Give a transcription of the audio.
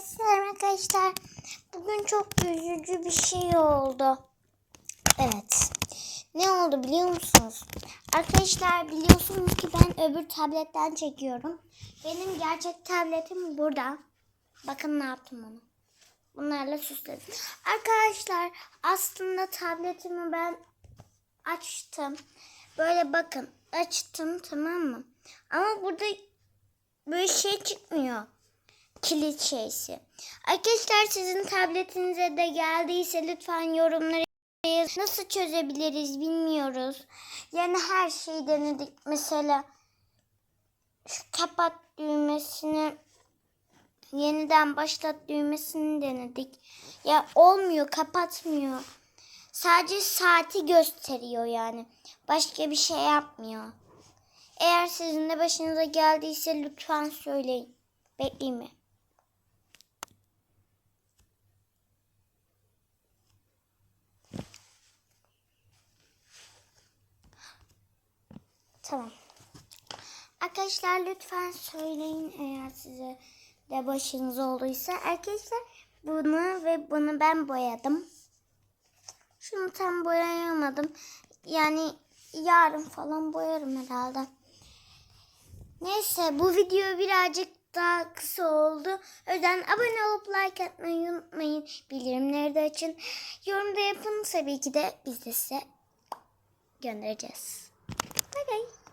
Selam arkadaşlar. Bugün çok üzücü bir şey oldu. Evet. Ne oldu biliyor musunuz? Arkadaşlar biliyorsunuz ki ben öbür tabletten çekiyorum. Benim gerçek tabletim burada. Bakın ne yaptım onu. Bunlarla süsledim. Arkadaşlar aslında tabletimi ben açtım. Böyle bakın açtım tamam mı? Ama burada böyle şey çıkmıyor. Kilit şeysi. Arkadaşlar sizin tabletinize de geldiyse lütfen yorumlara yazın. Nasıl çözebiliriz bilmiyoruz. Yani her şeyi denedik. Mesela şu kapat düğmesini yeniden başlat düğmesini denedik. Ya olmuyor kapatmıyor. Sadece saati gösteriyor yani. Başka bir şey yapmıyor. Eğer sizin de başınıza geldiyse lütfen söyleyin. Bekleyeyim mi? Tamam. Arkadaşlar lütfen söyleyin eğer size de başınız olduysa. Arkadaşlar bunu ve bunu ben boyadım. Şunu tam boyayamadım. Yani yarın falan boyarım herhalde. Neyse bu video birazcık daha kısa oldu. O yüzden abone olup like atmayı unutmayın. Bildirimleri de açın. Yorum da yapın. Tabii ki de biz de size göndereceğiz. OK。